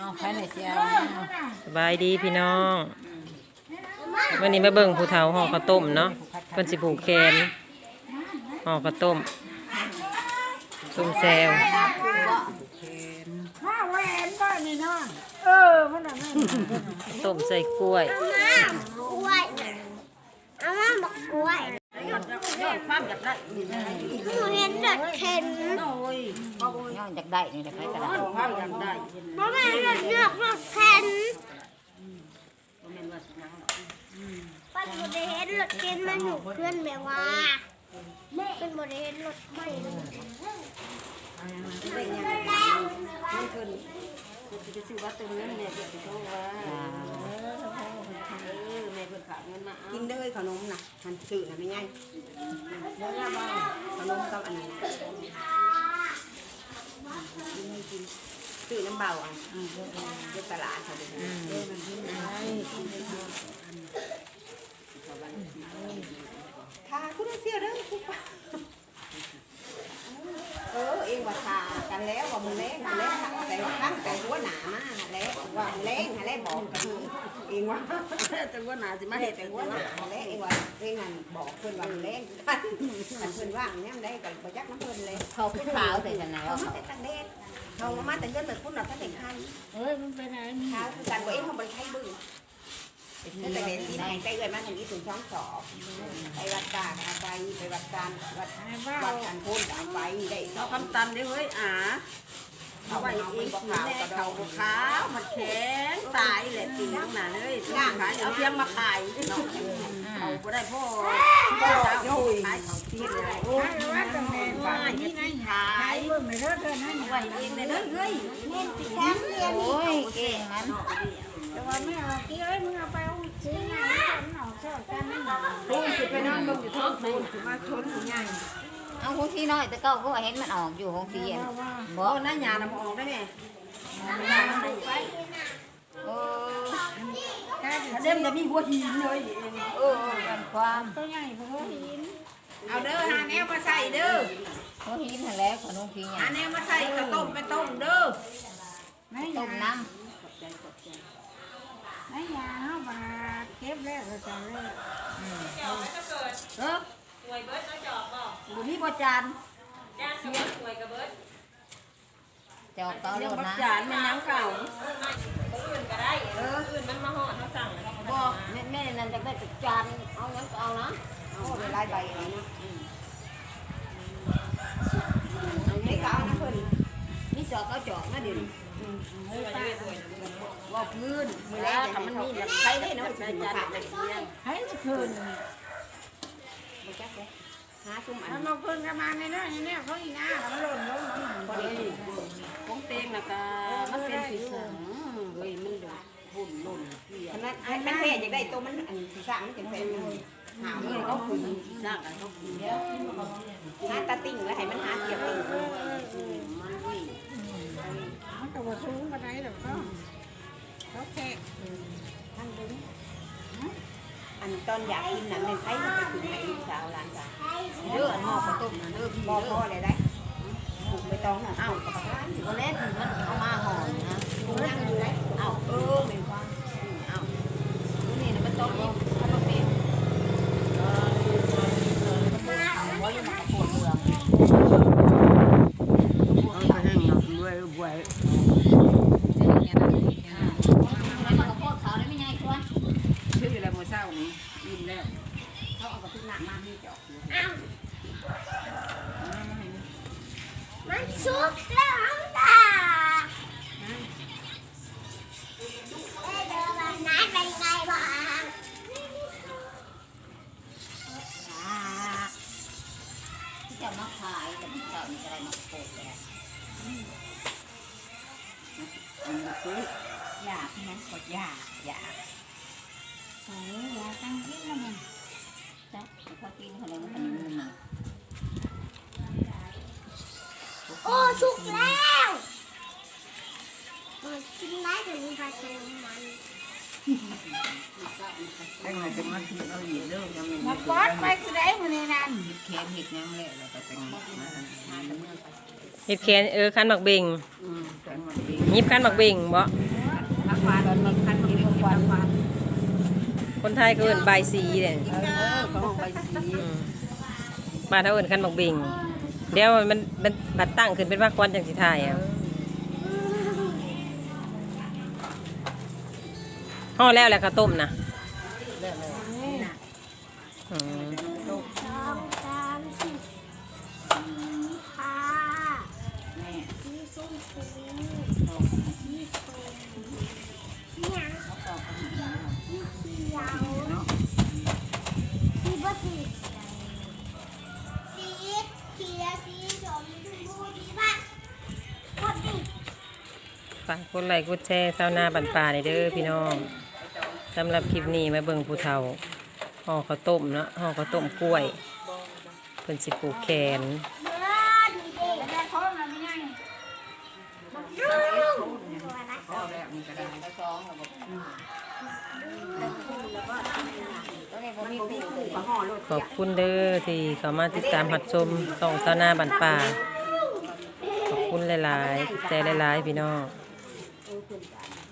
เอาใครไหนเสียสบายดีพี่น้องวันนี้มาเบิ่งผู้เฒ่าห่อข้าวต้มเนาะเพิ่นสิผูกแขนห่อข้าวต้มซุ่มแซวมาแหวนบ้านนี่เนาะเออมันน่ะแม่ต้มใส่กล้วยกล้วยอาม่าบอกกล้วย หนูเห็นเด็กเข็นโอ้ยย้อนจากได้นี่แหละใครก็ได้ความอยากได้พ่อแม่เด็กเลือกรถเข็นปันบริเห็นรถเข็นมันอยู่เพื่อนแบบว่าเป็นบริเห็นรถไม่เลยมันขึ้นจะซื้อวัตถุเงินเนี่ยจะโทรว่าเออแม่เพิ่นฝากเงินมา กิ นเด้อขนมน่ะมันสื่อน่ะไม่ง่ายขนมกับอันนั้นสื่อน้ำเบาอะเดี๋ยวตลาดเขาดูทาคุณเสียเด้อคุณป้าเออเองว่าทา กันแล้วว่ามึงเล่นมึงเล่นแต่ตั้งแต่หัวหนามาแล้วว่ามึงเล่นหาแล้วบอกกันเองว่าจังว่าหนาสิมามาเฮ็เห็ดดแต่แต่ว่าว่าหนาแล้เองว่าเองนั่นบอกเพิ่นว่ามันแรงกันเพิ่นว่างเนี่ยมันได้กันประจักน้ำเพิ่นเลยเขาขึ้นขาวแต่ฉันนะเขามาแต่ตังเด็ดเขามาแต่เงินแต่พุ่นเราท่านเด็กคันเอ้ยมันไปไหนมีเขาคือกันว่าเองเขาบริใช้บึ้ง แต่เด็กที่ไหนใกล้เกินมาทางนี้ถึงช่องสอบไปวัดกาเอาไปไปวัดการวัดไอ้บ้าวัดกันพุ่นเอาไปได้เราคำตันเด้เฮ้ยอ่าเอาไว้เองกินแน่เขาบ่ขาวมันแข็งตายแหละจริงนั่นน่ะเลยย่างขายเอาเพียงมาขายเนาะเขาบ่ได้พ่อพ่อเจ้าขายเขาเทียนเลยโอ้ยว่าจังแม่นว่านี่ไงขายเบิ่งในรถเด้อนั่นไว้เองเลยเด้อเฮ้ยโอ้ยเก่งมัน แต่ว่าไม่เอากี่เอ้ยมึงเอาไปเอาซื้อไงมันออกชอบกันนั่นน่ะพุ่งสิไปนอนลงอยู่ท้องพุ่นสิมาชนใหญ่เอาของที่น้อยแต่เก้าก็เห็นมันออกอยู่ของที่อะบโอ้อกหน้าหยาน้ำออกได้ไหมโอ้ถ้าเดิมจะมีหัวหินเลยเออกันความตัวใหญ่หัวหินเอาเด้อหาแนวมาใส่เด้อเขาหินหันแล้วขนมพีหาเนี่ยแนวมาใส่กระต้มไปต้มเด้อไม่ต้ยามน้ ไม่ยาเฮาบาเก็บแล้วก็จะเลยเออบุมีบ่จานำจอกเก้าเรีโลยกบ่นะจานแม่ยังเก่าเอออื่นมันมาห่อเขาสั่งบอกแม่แม่นั่นจะได้ติดจานเอายังเอานะโอ้เวลาใบเอานะนี่ก็เอานะเพิ่นนี่จอกก็จอกนะเดี๋ยวว่า พื้นมือแรกมันมีใช้ได้นะสิมาขาดเลยให้คืนบ่จักเลยหาชุ่มอัถ้านมาคืนกันมาในนั้นในนี้เขาอีน่ามันหล่นลงพอดีของเตงนะก็มันเป็นสีสังเฮ้ยมันดูหุ่นหล่นขนาดไอ้แม่อยากได้ตัวมันอันสีสามมันจังเป็นหาเลยเขาคุยสร้างกันเขาคืนหาตาติ่งแล้วให้มันหาเสียบติ่งมันวิ่งมันก็บ่สูงปานใดดอกเขา เขาแค่ท่านดูอันตอนอยากกินน่ะในไทยมันไปถึงไหนลูกสาวหลานสาวเด้อหม้อข้าวต้มนะเด้อพี่บ่เด้พออเลยได้ปลูกใบตองน่ะเอ้ากับร้านก็เล่นมันเอามาห่อนะ ปลูกยังอยู่ได้ เอาเออเหม็นความเอานี่นะมันต้องยิบถ้ามันเป็นหัวยังมันปวดเมือง ก็ให้เงาด้วยบวย มันก็พวกเขาได้ไม่ไงควร ชื่ออะไรมื้อเช้านี้ยินแล้ว เขา เอากระตุ้นหนักมามีจอกมันสุกแล้วตาเอ้ยเดินวันไหนเป็นไงบ้างที่จะมาขายแต่ที่เขานี่อะไรมาโปกแต่อันนี้คืออยากนั้นกดอยากอยากโอ้ยอยากตั้งที่แล้วมัน จ้ะเขากินขนมขนมันโอ้สุกแล้วกินได้แต่มีภาษามันแต่งให้จะมาถึงเอาอีกเด้อยังไม่มาปอดไปสิได้มื้อนี้นั่นแขนเห็ดยังแหละแล้วก็แต่งมาเฮ็ดแขนเออคันบักเบ่งยิบคันบักเบ่งบ่เอผักหวานมีคันมีผักหวานหวาน คนไทยก็เอิ้นใบายสีเนี่ยเออเขาห้องใบสีอืมบ้านเขาเอิ้นคันบักเบงเดี๋ยวมันมันบัดตั้งขึ้นเป็นว่าควันจังสิทายอะห่อแล้วแหละข้าวต้มนะ ฝากกดไลค์กดแชร์ชาวนาบันป่าในเด้อพี่น้องสำหรับคลิปนี้มาเบิ่งผู้เฒ่าห่อข้าวต้มเนาะห่อข้าวต้มกล้วยเพิ่นสิปลูกแขนขอบคุณเด้อที่เข้ามาติดตามหัดชมส่องชาวนาบันป่าขอบคุณหลายๆ ใจหลายๆ พี่น้อง เ